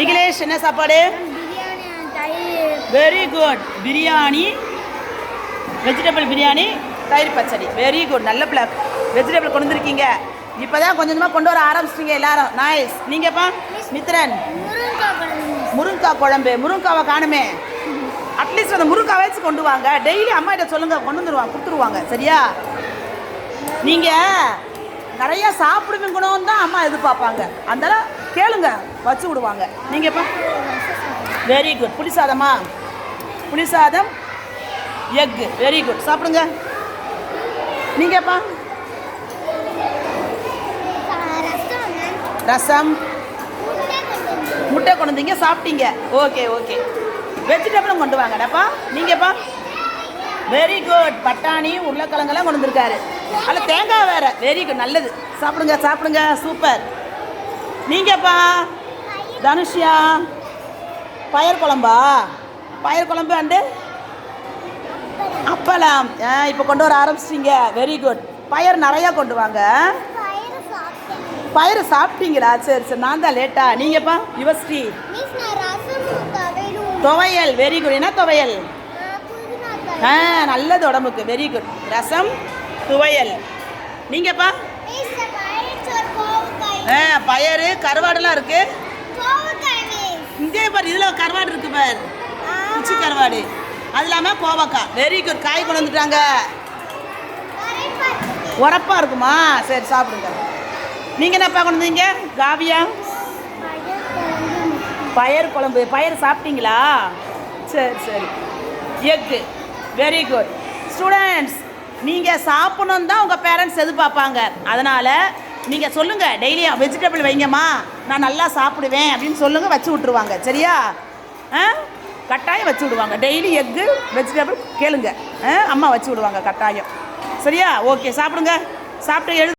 நிகிலேஷ் என்ன சாப்பாடு? Very good biryani vegetable biryani தயிர் பச்சடி. வெரி குட் நல்ல பிளாக் வெஜிடபிள் கொண்டு வந்திருக்கீங்க. இப்போ தான் கொஞ்சம் கொஞ்சமாக கொண்டு வர ஆரம்பிச்சிட்டீங்க எல்லாரும். நைஸ் நீங்கப்பா மித்ரன். முருங்கக்காய் குழம்பு. முருங்காவை காணுமே. அட்லீஸ்ட் அந்த முருங்காவாச்சும் கொண்டு வாங்க. டெய்லி அம்மா கிட்ட சொல்லுங்க. கொண்டு வந்துருவாங்க கொடுத்துருவாங்க. சரியா? நீங்கள் நிறையா சாப்பிடுவீங்கணும் தான் அம்மா எதிர்பார்ப்பாங்க. அதனால கேளுங்க வச்சு விடுவாங்க. நீங்கப்பா. வெரி குட் புளி சாதமா? புளி சாதம் எக்கு வெரி குட் சாப்பிடுங்க. நீங்கப்பா. ரசம். ரசம் முட்டை கொண்டு வந்தீங்க சாப்பிட்டீங்க. ஓகே ஓகே வெஜிடபிளும் கொண்டு வாங்கடாப்பா. நீங்கப்பா. வெரி குட் பட்டாணி உருளைக்கிழங்கெல்லாம் கொண்டு வந்திருக்காரு. அதில் தேங்காய் வேற. வெரி குட் நல்லது. சாப்பிடுங்க சாப்பிடுங்க. சூப்பர் நீங்கப்பா. தனுஷ்யா. பயர் குழம்பா? பயர் குழம்பு அண்டு? அப்பளம். இப்போ கொண்டு வர ஆரம்பிச்சிட்டீங்க. வெரி குட் பயர் நிறையா கொண்டு வாங்க. பயிறு சாப்பிட்டீங்களா? சரி சரி. நான் தான் லேட்டா நீங்கப்பா யுவஸ்ரீ. துவையல். வெரி குட் என்ன துவையல்? ஆ நல்லது உடம்புக்கு. வெரி குட் ரசம் துவையல். நீங்கப்பா மிஸ் பயிர் சோறு கோவக்காய் ஆ பயறு கருவாடுலாம் இருக்கு. இங்கே பாரு இதில் கருவாடு இருக்கு பாரு. குச்சி கருவாடு. அது இல்லாமல் கோவக்காய். வெரி குட் காய் கொண்டு வந்துட்டாங்க. உரப்பாக இருக்குமா? சரி சாப்பிடுங்க. நீங்கள் என்னப்பா கொண்டு வந்தீங்க? காவியா பயறு குழம்பு. பயறு சாப்பிட்டீங்களா? சரி சரி. எக்கு வெரி குட் ஸ்டூடெண்ட்ஸ் நீங்கள் சாப்பிடணும் தான் உங்கள் பேரண்ட்ஸ் எதிர்பார்ப்பாங்க. அதனால் நீங்கள் சொல்லுங்கள் டெய்லியும் வெஜிடபிள் வைங்கம்மா. நான் நல்லா சாப்பிடுவேன் அப்படின்னு சொல்லுங்கள் வச்சு விட்ருவாங்க சரியா? ஆ? கட்டாயம் வச்சு விடுவாங்க. டெய்லி எக்கு வெஜிடபிள் கேளுங்க. ஆ? அம்மா வச்சு விடுவாங்க கட்டாயம். சரியா? ஓகே சாப்பிடுங்க. சாப்பிட்டு எழுது